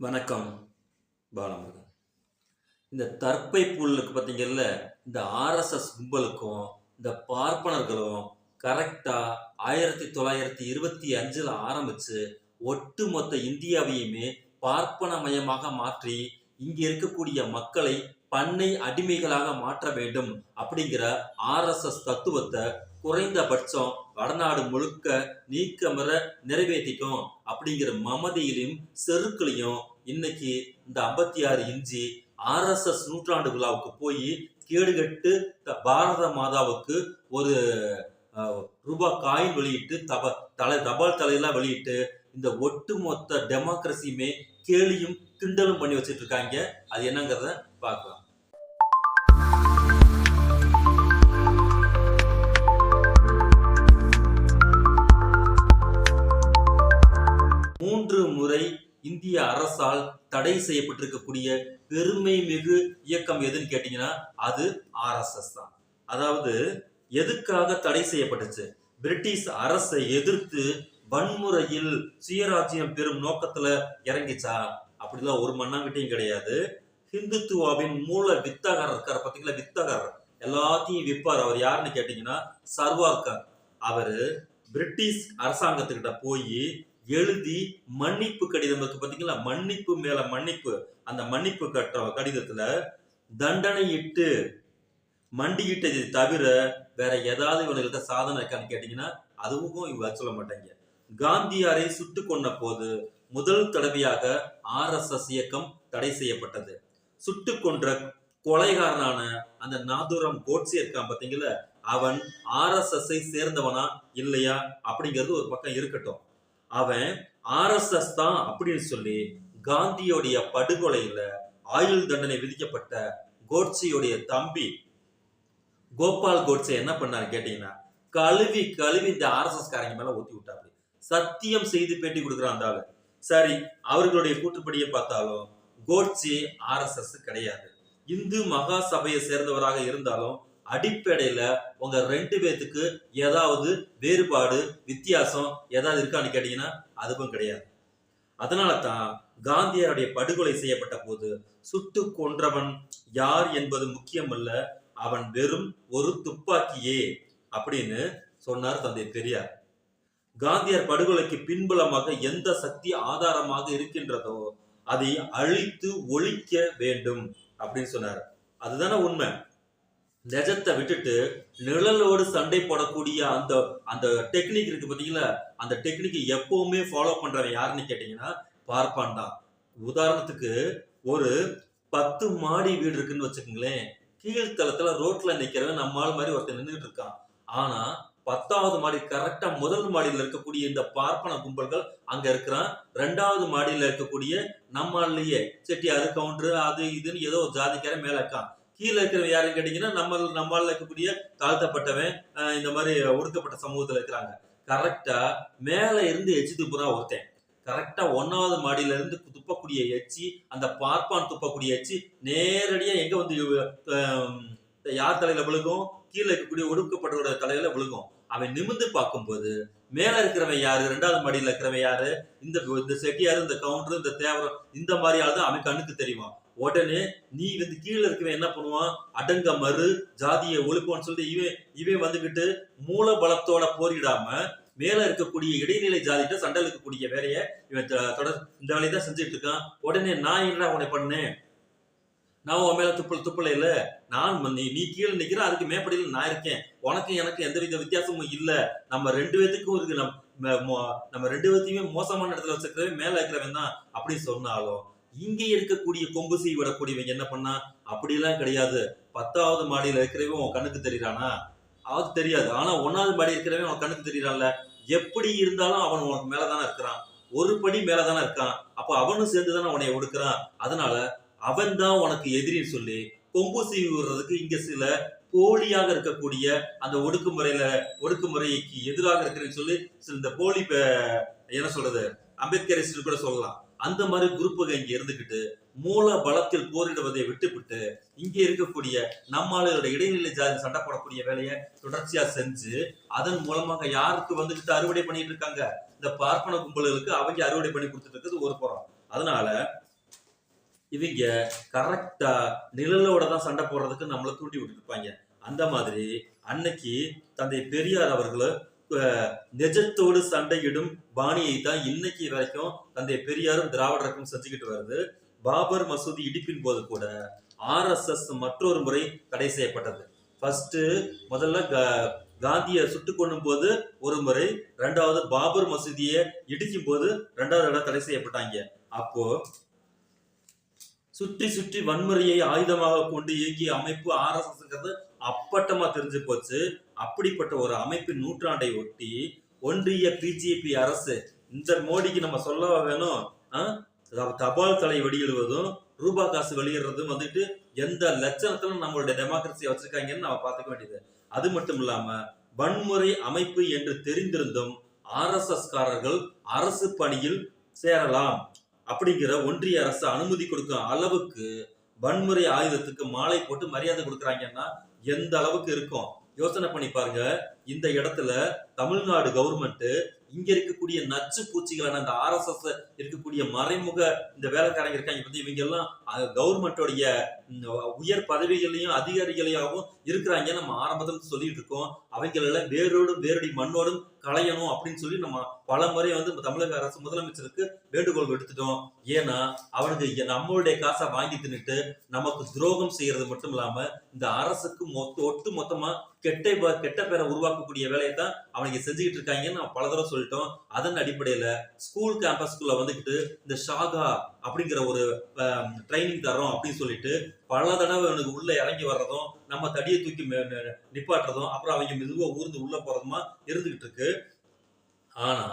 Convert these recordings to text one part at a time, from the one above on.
வணக்கம் பாலமுருகன். இந்த தற்பை புல்லுக்கு பார்த்தீங்கல்ல இந்த ஆர்எஸ்எஸ் கும்பலுக்கும் இந்த பார்ப்பனர்களும் கரெக்டாக ஆயிரத்தி தொள்ளாயிரத்தி இருபத்தி அஞ்சில் ஆரம்பித்து ஒட்டுமொத்த இந்தியாவையுமே பார்ப்பனமயமாக மாற்றி இங்கே இருக்கக்கூடிய மக்களை பண்ணை அடிமைகளாக மாற்ற வேண்டும் அப்படிங்கிற ஆர்எஸ்எஸ் தத்துவத்தை குறைந்தபட்சம் வடநாடு முழுக்க நீக்கமர நிறைவேற்றிட்டோம் அப்படிங்கிற மமதியிலையும் செருக்களையும் இன்னைக்கு இந்த ஐம்பத்தி ஆறு இஞ்சி ஆர்எஸ்எஸ் நூற்றாண்டு விழாவுக்கு போய் கேடுகட்டு பாரத மாதாவுக்கு ஒரு ரூபா ரூபாய் காயின் வெளியிட்டு தப தலை தபால் தலையெல்லாம் வெளியிட்டு இந்த ஒட்டுமொத்த டெமோக்ரஸியுமே கேலியும் கிண்டலும் பண்ணி வச்சிட்டு இருக்காங்க அது என்னங்கிறத பார்க்கலாம். மூன்று முறை இந்திய அரசால் தடை செய்யப்பட்டிருக்கக்கூடிய பெருமை மிகு இயக்கம் எதுன்னு கேட்டீங்கன்னா அது ஆர்எஸ்எஸ் தான். அதாவது எதுக்காக தடை செய்யப்பட்டுச்சு? பிரிட்டிஷ் அரசை எதிர்த்து வன்முறையில் சுயராஜ்யம் பெறும் நோக்கத்துல இறங்கிச்சா? அப்படிலாம் ஒரு மண்ணாங்கிட்டையும் கிடையாது. ஹிந்துத்துவாவின் மூல வித்தகர் இருக்கார் பார்த்தீங்களா வித்தகர் எல்லாத்தையும் விற்பார். அவர் யாருன்னு கேட்டீங்கன்னா சர்வார்கர் அவரு பிரிட்டிஷ் அரசாங்கத்துக்கிட்ட போய் எழுதி மன்னிப்பு கடிதம் இருக்கு பார்த்தீங்களா மன்னிப்பு மேல மன்னிப்பு. அந்த மன்னிப்பு கட்ட கடிதத்துல தண்டனை இட்டு மண்டியிட்டதை தவிர வேற ஏதாவது இவனுக்கிட்ட சாதனை இருக்கான்னு கேட்டீங்கன்னா அதுவும் இவங்க சொல்ல மாட்டாங்க. காந்தியாரை சுட்டு கொண்ட போது முதல் தடவையாக ஆர்எஸ்எஸ் இயக்கம் தடை செய்யப்பட்டது. சுட்டு கொன்ற கொலைகாரனான அந்த நாதுரம் கோட்ஸே இருக்கான் பார்த்தீங்களா? அவன் ஆர்எஸ்எஸ் சேர்ந்தவனா இல்லையா? அப்படிங்கிறது ஒரு பக்கம் இருக்கட்டும். அவன் ஆர்எஸ்எஸ் தான் அப்படின்னு சொல்லி காந்தியோடைய படுகொலையில ஆயுள் தண்டனை விதிக்கப்பட்ட கோட்சேயுடைய தம்பி கோபால் கோட்ஸே என்ன பண்ணாரு கேட்டீங்கன்னா கழுவி கழுவி இந்த ஆர்எஸ்எஸ் காரங்க மேல ஊத்தி விட்டாரு சத்தியம் செய்து பேட்டி கொடுக்குறான் அந்த ஆளு. சரி அவர்களுடைய கூற்றுப்படியே பார்த்தாலும் கோட்சி ஆர்எஸ்எஸ் கிடையாது. இந்து மகா சபையை சேர்ந்தவராக இருந்தாலும் அடிப்படையில உங்க ரெண்டு பேத்துக்கு ஏதாவது வேறுபாடு வித்தியாசம் ஏதாவது இருக்கான்னு கேட்டீங்கன்னா அதுவும் கிடையாது. அதனால தான் காந்தியாருடைய படுகொலை செய்யப்பட்ட போது சுட்டு கொன்றவன் யார் என்பது முக்கியமல்ல அவன் வெறும் ஒரு துப்பாக்கியே அப்படின்னு சொன்னார் தந்தை பெரியார். காந்தியார் படுகொலைக்கு பின்புலமாக எந்த சக்தி ஆதாரமாக இருக்கின்றதோ அதை அழித்து ஒழிக்க வேண்டும் அப்படின்னு சொன்னார். அதுதானே உண்மை. நிஜத்தை விட்டுட்டு நிழலோடு சண்டை போடக்கூடிய அந்த அந்த டெக்னிக் இருக்கு பார்த்தீங்களா? அந்த டெக்னிக்கை எப்பவுமே ஃபாலோ பண்ற யாருன்னு கேட்டீங்கன்னா பார்ப்பான் தான். உதாரணத்துக்கு ஒரு பத்து மாடி வீடு இருக்குன்னு வச்சுக்கோங்களேன். கீழ்த்தளத்துல ரோட்ல நிக்கிறவன் நம்மால் மாதிரி ஒருத்தன் நின்றுட்டு இருக்கான். ஆனா பத்தாவது மாடி கரெக்டா முதல் மாடியில் இருக்கக்கூடிய இந்த பார்ப்பன கும்பல்கள் அங்க இருக்கிறான். ரெண்டாவது மாடியில் இருக்கக்கூடிய நம்மாலேயே செட்டியாரு கவுண்டரு அது இதுன்னு ஏதோ ஒரு ஜாதிக்காரன் மேல இருக்கான். கீழே இருக்கிறவன் யாருன்னு கேட்டீங்கன்னா நம்ம நம்மளால இருக்கக்கூடிய தாழ்த்தப்பட்டவன் இந்த மாதிரி ஒடுக்கப்பட்ட சமூகத்துல இருக்கிறாங்க. கரெக்டா மேல இருந்து எச்சு துப்புறான் ஒருத்தன். கரெக்டா ஒன்னாவது மாடியில இருந்து துப்பக்கூடிய எச்சி அந்த பார்ப்பான் துப்பக்கூடிய எச்சி நேரடியா எங்க வந்து யார் தலையில விழுகும்? கீழே இருக்கக்கூடிய ஒடுக்கப்பட்டவரோட தலையில விழுகும். அவன் நிமிர்ந்து பார்க்கும்போது மேல இருக்கிறவன் யாரு? ரெண்டாவது மடியில் இருக்கிறவன் யாரு? இந்த இந்த செட்டியாரு இந்த கவுண்டர் இந்த தேவரம் இந்த மாதிரி ஆள் தான் அவன் கண்ணுக்கு தெரியுமா? உடனே நீ வந்து கீழே இருக்கவன் என்ன பண்ணுவான்? அடங்க மறு ஜாதியை ஒழுக்குவான்னு சொல்லிட்டு இவன் இவன் வந்துகிட்டு மூல பலத்தோட போரிடாம மேல இருக்கக்கூடிய இடைநிலை ஜாதிகிட்ட சண்டை இருக்கக்கூடிய வேலையை இவன் தொடர் இந்த வேலையை தான் செஞ்சுட்டு இருக்கான். உடனே நான் என்ன உன்னை பண்ணேன்? நான் உன் மேல துப்பல் துப்பல இல்ல. நான் நீ நீ கீழே நிக்கிற அதுக்கு மேப்படியில் நான் இருக்கேன். உனக்கும் எனக்கு எந்த வித வித்தியாசமும் இல்ல. நம்ம ரெண்டு பேத்துக்கும் இருக்கு. நம்ம மோ- நம்ம ரெண்டு பேர்த்தையுமே மோசமான இடத்துல வச்சிருக்கிறவன் மேல இருக்கிறவன் தான் அப்படி சொன்னாலும் இங்கே இருக்கக்கூடிய கொம்பு சீ விடக்கூடியவங்க என்ன பண்ணா? அப்படிலாம் கிடையாது. பத்தாவது மாடியில இருக்கிறவன் உன் கண்ணுக்கு தெரியறானா? அது தெரியாது. ஆனா ஒன்னாவது மாடி இருக்கிறவன் உன் கண்ணுக்கு தெரியறான்ல. எப்படி இருந்தாலும் அவன் உனக்கு மேலதானே இருக்கிறான். ஒரு படி மேலதானே இருக்கான். அப்ப அவனும் சேர்ந்து தானே உன்னை ஒடுக்குறான். அதனால அவன் தான் உனக்கு எதிரின்னு சொல்லி கொம்பு சீவி விடுறதுக்கு இங்க சில போலியாக இருக்கக்கூடிய அந்த ஒடுக்குமுறையில ஒடுக்குமுறைக்கு எதிராக இருக்கிறேன்னு சொல்லி சில இந்த போலி என்ன சொல்றது அம்பேத்கரிஸ்ட் கூட சொல்லலாம். அந்த மாதிரி குரூப்புக இங்க இருந்துகிட்டு மூல பலத்தில் போரிடுவதை விட்டுவிட்டு இங்கே இருக்கக்கூடிய நம்மளோட இடைநிலை ஜாதி சண்டை போடக்கூடிய வேலையை தொடர்ச்சியா செஞ்சு அதன் மூலமாக யாருக்கு வந்துகிட்டு அறுவடை பண்ணிட்டு இருக்காங்க? இந்த பார்ப்பன கும்பல்களுக்கு அவங்க அறுவடை பண்ணி கொடுத்துட்டு இருக்கிறது ஒரு புறம். அதனால இவங்க கரெக்டா நிழலோட தான் சண்டை போடுறதுக்கு நம்மளை தூண்டி விட்டுட்டு இருப்பாங்க அந்த மாதிரி அன்னைக்கு தந்தை பெரியார் அவர்கள் நிஜத்தோடு சண்டையிடும் பாணியை தான் இன்னைக்கு வரைக்கும் தந்தை பெரியாரும் திராவிடருக்கும் செஞ்சுக்கிட்டு வருது. பாபர் மசூதி இடிப்பின் போது கூட ஆர்எஸ்எஸ் மற்றொரு முறை தடை செய்யப்பட்டது. ஃபர்ஸ்ட் முதல்ல கா- காந்தியை சுட்டு கொள்ளும் போது ஒரு முறை ரெண்டாவது பாபர் மசூதியை இடிக்கும் போது ரெண்டாவது இடம் தடை செய்யப்பட்டாங்க. அப்போ சுற்றி சுற்றி வன்முறையை ஆயுதமாக கொண்டு இயங்கிய அமைப்பு ஆர்எஸ்எஸ்ங்கிறது அப்பட்டமா தெரிஞ்சு போச்சு. அப்படிப்பட்ட ஒரு அமைப்பின் நூற்றாண்டை ஒட்டி ஒன்றிய பிஜேபி அரசு இந்த மோடிக்கு நம்ம சொல்ல வேணும்? தபால் தலை வெளியிடுவதும் ரூபா காசு வெளியிடுறதும் வந்துட்டு எந்த லட்சணத்திலும் நம்மளுடைய டெமோக்ரஸியை வச்சிருக்காங்கன்னு நம்ம பார்த்துக்க வேண்டியது. அது மட்டும் இல்லாம வன்முறை அமைப்பு என்று தெரிந்திருந்தும் ஆர்எஸ்எஸ் காரர்கள் அரசு பணியில் சேரலாம். அப்படிங்கிற ஒன்றிய அரசு அனுமதி கொடுக்கும் அளவுக்கு வன்முறை ஆயுதத்துக்கு மாலை போட்டு மரியாதை கொடுக்குறாங்கன்னா எந்த அளவுக்கு இருக்கும்? யோசனை பண்ணி பாருங்க. இந்த இடத்துல தமிழ்நாடு கவர்மெண்ட் இங்க இருக்கக்கூடிய நச்சு பூச்சிகளான அந்த ஆர்எஸ்எஸ் இருக்கக்கூடிய மறைமுக இந்த வேலைக்காரங்க இருக்காங்க பத்தி இவங்க எல்லாம் கவர்மெண்டோடைய உயர் பதவிகளையும் அதிகாரிகளையாகவும் இருக்கிறாங்க. நம்ம ஆரம்பத்தில் சொல்லிட்டு இருக்கோம். அவங்களெல்லாம் வேரோடும் வேரடி மண்ணோடும் களையணும் அப்படின்னு சொல்லி நம்ம பல முறை வந்து தமிழக அரசு முதலமைச்சருக்கு வேண்டுகோள் விடுத்துட்டோம். ஏன்னா அவனுக்கு நம்மளுடைய காசை வாங்கி தின்னுட்டு நமக்கு துரோகம் செய்யறது மட்டும் இல்லாம இந்த அரசுக்கு மொத்த ஒட்டு மொத்தமா கெட்ட கெட்ட பேரை உருவாக்கக்கூடிய வேலையை தான் அவனுக்கு செஞ்சுக்கிட்டு இருக்காங்கன்னு நம்ம பல தடவை சொல்லிட்டோம். அதன் அடிப்படையில ஸ்கூல் கேம்பஸ்குள்ள வந்துக்கிட்டு இந்த ஷாகா அப்படிங்கிற ஒரு ட்ரைனிங் தரோம் அப்படின்னு சொல்லிட்டு பல தடவை அவனுக்கு உள்ள இறங்கி வர்றதும் நம்ம தடியை தூக்கி நிப்பாட்டுறதும் அப்புறம் அவங்க மெதுவாக ஊர்ந்து உள்ள போறதுமா இருந்துகிட்டு இருக்கு. ஆனா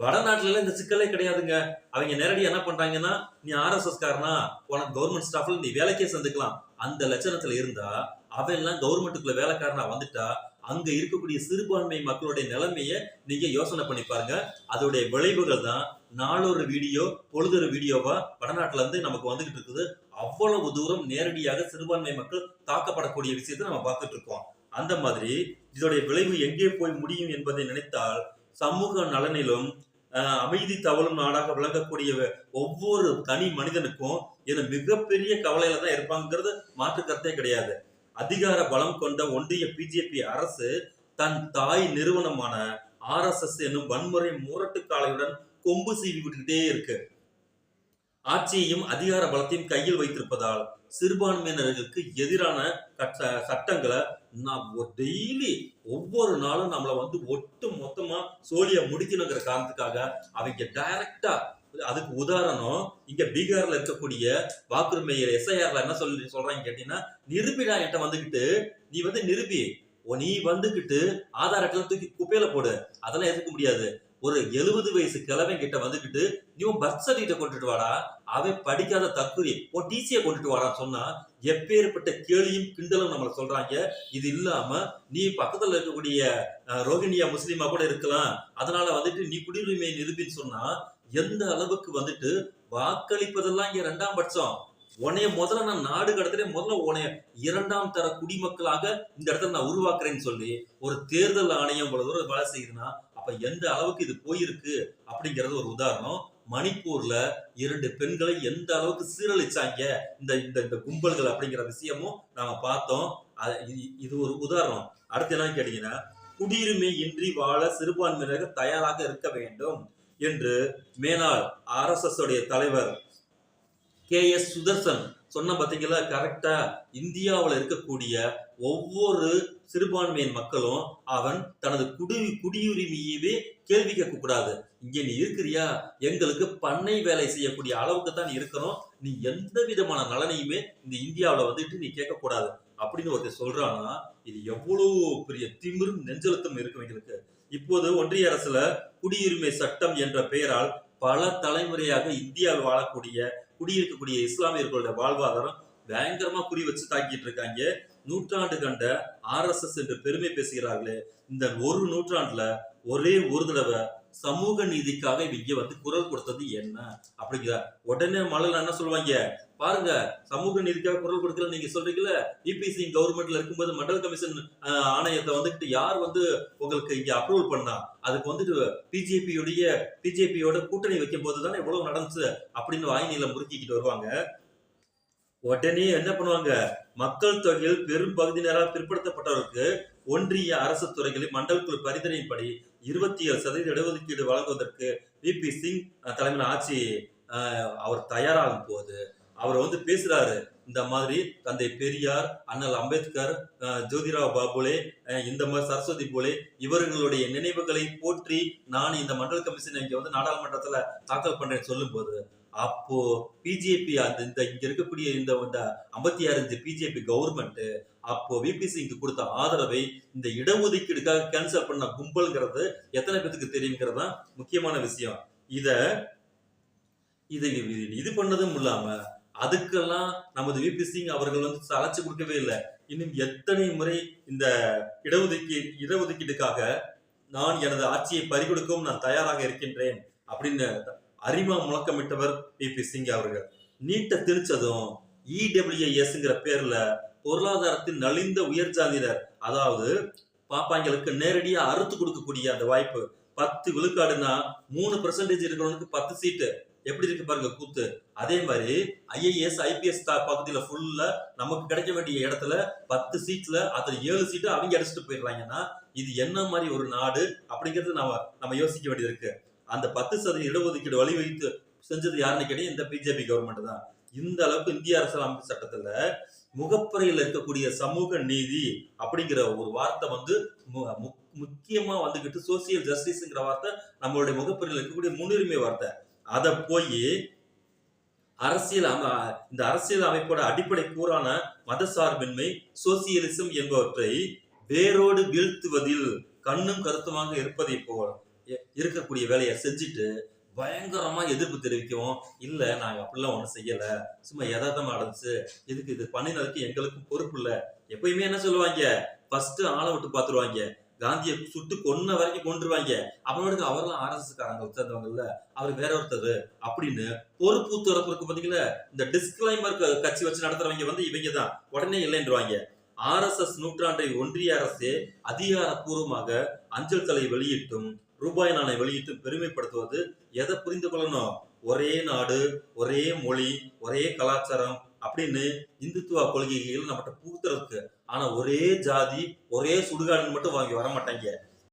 வடநாட்டுல இந்த சிக்கலே கிடையாதுங்க. அவங்க நேரடி என்ன பண்றாங்கன்னா நீ ஆர்எஸ்எஸ் காரனா? உனக்கு கவர்மெண்ட் ஸ்டாஃப்ல நீ வேலைக்கே சேர்ந்துக்கலாம் அந்த லட்சணத்துல இருந்தா அவன் எல்லாம் கவர்மெண்ட்டுக்குள்ள வேலைக்காரனா வந்துட்டா அங்க இருக்கக்கூடிய சிறுபான்மை மக்களுடைய நிலைமைய நீங்க யோசனை பண்ணி பாருங்க. அதோடைய விளைவுகள் தான் நாளொரு வீடியோ பொழுதொரு வீடியோவா வடநாட்டுல இருந்து நமக்கு வந்துகிட்டு இருக்குது. அவ்வளவு தூரம் நேரடியாக சிறுபான்மை மக்கள் தாக்கப்படக்கூடிய விஷயத்தை நம்ம பார்த்துட்டு இருக்கோம் அந்த மாதிரி இதோடைய விளைவு எங்கே போய் முடியும் என்பதை நினைத்தால் சமூக நலனிலும் அமைதி தவழும் நாடாக விளங்கக்கூடிய ஒவ்வொரு தனி மனிதனுக்கும் இது மிகப்பெரிய கவலையில தான் இருப்பாங்கிறது மாற்று கருத்தே கிடையாது. அதிகார பலம் கொண்ட ஒன்றிய பிஜேபி அரசு தன் தாய் நிறுவனமான ஆர்எஸ்எஸ் என்னும் வன்முறை முரட்டு காலையுடன் கொம்பு சீவி விட்டுக்கிட்டே இருக்கு. ஆட்சியையும் அதிகார பலத்தையும் கையில் வைத்திருப்பதால் சிறுபான்மையினர்களுக்கு எதிரான கட்ட- சட்டங்களை நாம் டெய்லி ஒவ்வொரு நாளும் நம்மளை வந்து ஒட்டு மொத்தமா சோழிய முடிக்கணுங்கிற காரணத்துக்காக அவங்க டைரக்டா அதுக்கு உதாரணம் இங்க பீகார்ல இருக்கக்கூடிய வாக்குரிமை எஸ்ஐஆர்ல என்ன சொல்லி சொல்றாங்க கேட்டீங்கன்னா நிருபிடா என்கிட்ட வந்துகிட்டு நீ வந்து நிருபி ஓ, நீ வந்துகிட்டு ஆதார் அட்டை தூக்கி குப்பையில போடு அதெல்லாம் எதிர்க்க முடியாது. ஒரு எழுபது வயசு கிழவன் கிட்ட வந்துகிட்டு நீ உன் பர்த் சர்டிஃபிகேட் கொண்டுட்டு வாடா. அவன் படிக்காத தற்கொலை உன் டிசியை கொண்டுட்டு வாடான்னு சொன்னா எப்பேற்பட்ட கேலியும் கிண்டலும் நம்மள சொல்றாங்க. இது இல்லாம நீ பக்கத்துல இருக்கக்கூடிய ரோஹிணியா முஸ்லீமா கூட இருக்கலாம். அதனால வந்துட்டு நீ குடியுரிமை நிரூபின்னு சொன்னா எந்த அளவுக்கு வந்துட்டு வாக்களிப்பதெல்லாம் இங்க ரெண்டாம் பட்சம். உன்னைய முதல்ல நான் நாடு கடத்துறேன் முதல்ல உனைய இரண்டாம் தர குடிமக்களாக இந்த இடத்துல நான் உருவாக்குறேன்னு சொல்லி ஒரு தேர்தல் ஆணையம் இவ்வளவு தூரம் வேலை செய்யுதுன்னா அப்ப எந்த அளவுக்கு இது போயிருக்கு அப்படிங்கிறது ஒரு உதாரணம். மணிப்பூர்ல இரண்டு பெண்களை எந்த அளவுக்கு சீரழிச்சாங்க? இந்த இந்த இந்த கும்பல்கள் அப்படிங்கிற விஷயமும் நாம பார்த்தோம். இது- இது ஒரு உதாரணம். அடுத்து என்ன கேட்டீங்கன்னா குடியுரிமை இன்றி வாழ சிறுபான்மையினர் தயாராக இருக்க வேண்டும் என்று மேலாள் ஆர்எஸ்எஸ் உடைய தலைவர் கே எஸ் சுதர்சன் சொன்ன பார்த்தீங்களா கரெக்டா இந்தியாவில் இருக்கக்கூடிய ஒவ்வொரு சிறுபான்மையின் மக்களும் அவன் தனது குடி குடியுரிமையவே கேள்வி கேட்கக்கூடாது. இங்கே நீ இருக்கிறியா? எங்களுக்கு பண்ணை வேலை செய்யக்கூடிய அளவுக்கு தான் நீ இருக்கணும். நீ எந்த விதமான நலனையுமே இந்த இந்தியாவில் வந்துட்டு நீ கேட்கக்கூடாது. அப்படின்னு ஒருத்தர் சொல்றான்னா இது எவ்வளவு பெரிய திமிரும் நெஞ்செழுத்தம் இருக்கும் எங்களுக்கு இப்போது ஒன்றிய அரசுல குடியுரிமை சட்டம் என்ற பெயரால் பல தலைமுறையாக இந்தியாவில் வாழக்கூடிய குடியிருக்கக்கூடிய இஸ்லாமியர்களோட வாழ்வாதாரம் பயங்கரமா குறி வச்சு தாக்கிட்டு இருக்காங்க. நூற்றாண்டு கண்ட ஆர்எஸ்எஸ் என்று பெருமை பேசுகிறார்களே இந்த ஒரு நூற்றாண்டுல ஒரே ஒரு தடவை சமூக நீதிக்காக இவங்க வந்து குரல் கொடுத்தது என்ன? அப்படிங்கிற உடனே மலர் என்ன சொல்லுவாங்க? பாருங்க சமூக நீதிக்காக குரல் கொடுக்கல நீங்க சொல்றீங்கல்ல? இபிசி கவர்மெண்ட்ல இருக்கும்போது மண்டல் கமிஷன் ஆணையத்தை வந்துட்டு யார் வந்து உங்களுக்கு இங்க அப்ரூவல் பண்ணா? அதுக்கு வந்துட்டு பிஜேபியுடைய பிஜேபியோட கூட்டணி வைக்கும் போது தானே இவ்வளவு நடந்துச்சு அப்படின்னு வாய்நிலை முறுக்கிக்கிட்டு வருவாங்க. உடனே என்ன பண்ணுவாங்க? மக்கள் தொகையில் பெரும் பகுதியினரால் பிற்படுத்தப்பட்டவருக்கு ஒன்றிய அரசு துறைகளில் மண்டல் குழு பரிந்துரையின்படி இருபத்தி ஏழு சதவீத இடஒதுக்கீடு வழங்குவதற்கு விபி சிங் தலைமையில் ஆட்சி அவர் தயாராகும் போது அவர் வந்து பேசுறாரு. இந்த மாதிரி தந்தை பெரியார் அண்ணல் அம்பேத்கர் ஜோதிராவ் பாபுலே இந்த மாதிரி சரஸ்வதி போலே இவர்களுடைய நினைவுகளை போற்றி நான் இந்த மண்டல் கமிஷன் இங்க வந்து நாடாளுமன்றத்துல தாக்கல் பண்றேன்னு சொல்லும்போது அப்போ பிஜேபி அந்த இந்த இங்க இருக்கக்கூடிய இந்த ஐம்பத்தி ஆறு பிஜேபி கவர்மெண்ட் அப்போ விபி சிங்க்கு கொடுத்த ஆதரவை இந்த இடஒதுக்கீடுக்காக கேன்சல் பண்ண கும்பல்ங்கிறது எத்தனை பேத்துக்கு தெரியுங்கிறது தான் முக்கியமான விஷயம். இத இது- இது பண்ணதும் இல்லாம அதுக்கெல்லாம் நமது விபி சிங் அவர்கள் வந்து அழைச்சு கொடுக்கவே இல்லை. இன்னும் எத்தனை முறை இந்த இடஒதுக்கீடு இடஒதுக்கீடுக்காக நான் எனது ஆட்சியை பறிகொடுக்கவும் நான் தயாராக இருக்கின்றேன் அப்படின்னு அரிமா முழக்கமிட்டவர் பிபி சிங் அவர்கள். நீட்டை திணிச்சதும் E இடபிள்யூஎஸ்ங்கிற பேர்ல பொருளாதாரத்தின் நலிந்த உயர் ஜாதியினர் அதாவது பாப்பாங்களுக்கு நேரடியா அறுத்து கொடுக்கக்கூடிய அந்த வாய்ப்பு. பத்து விழுக்காடுனா மூணு பெர்சன்டேஜ் இருக்கிறவனுக்கு பத்து சீட்டு எப்படி இருக்கு பாருங்க கூத்து. அதே மாதிரி ஐஏஎஸ் ஐபிஎஸ் பகுதியில ஃபுல்லா நமக்கு கிடைக்க வேண்டிய இடத்துல பத்து சீட்ல அதுல ஏழு சீட்டு அவங்க அடிச்சுட்டு போயிடுறாங்கன்னா இது என்ன மாதிரி ஒரு நாடு அப்படிங்கறது நம்ம நம்ம யோசிக்க வேண்டியது இருக்கு அந்த பத்து சதவீத இடஒதுக்கீடு வழிவகுத்து செஞ்சது யாருன்னு கேட்டீங்க இந்த பிஜேபி கவர்மெண்ட் தான். இந்த அளவுக்கு இந்திய அரசியலமைப்பு சட்டத்துல முகப்புறையில் இருக்கக்கூடிய சமூக நீதி அப்படிங்கிற ஒரு வார்த்தை வந்து மு- மு- முக்கியமா வந்துகிட்டு சோசியல் ஜஸ்டிஸ்ங்கிற வார்த்தை நம்மளுடைய முகப்புறையில் இருக்கக்கூடிய முன்னுரிமை வார்த்தை. அதை போய் அரசியல் அம இந்த அரசியல் அமைப்போட அடிப்படை கூறான மதசார்பின்மை சோசியலிசம் என்பவற்றை வேரோடு வீழ்த்துவதில் கண்ணும் கருத்துமாக இருப்பதை போல் இருக்கக்கூடிய வேலையை செஞ்சுட்டு பயங்கரமா எதிர்ப்பு தெரிவிக்கவும் இல்ல நாங்க அப்படிலாம் ஒண்ணும் செய்யல. சும்மா யதார்த்தமா நடந்துச்சு. இதுக்கு இது பண்ணினதுக்கு எங்களுக்கும் பொறுப்பு இல்ல. எப்பயுமே என்ன சொல்லுவாங்க? ஃபர்ஸ்ட் ஆளை விட்டு பாத்துருவாங்க. காந்தியை சுட்டு கொன்ன வரைக்கும் கொண்டுருவாங்க அவனோட அவரெல்லாம் ஆர்எஸ்எஸ்காரங்க சேர்ந்தவங்கல்ல அவர் வேற ஒருத்தர் அப்படின்னு பொறுப்பு துறப்பு இருக்கு பாத்தீங்களா? இந்த டிஸ்கிளைமர் கட்சி வச்சு நடத்துறவங்க வந்து இவங்க தான். உடனே இல்லைன்றவாங்க. ஆர்எஸ்எஸ் நூற்றாண்டை ஒன்றிய அரசே அதிகாரப்பூர்வமாக அஞ்சல் தலை வெளியிட்டும் ரூபாய் நாணை வெளியிட்டும் பெருமைப்படுத்துவது எதை புரிந்து கொள்ளணும்? ஒரே நாடு ஒரே மொழி ஒரே கலாச்சாரம் அப்படின்னு இந்துத்துவ கொள்கைகள் நம்மகிட்ட பூத்துறதுக்கு ஆனா ஒரே ஜாதி ஒரே சுடுகாடுன்னு மட்டும் வாங்கி வர மாட்டாங்க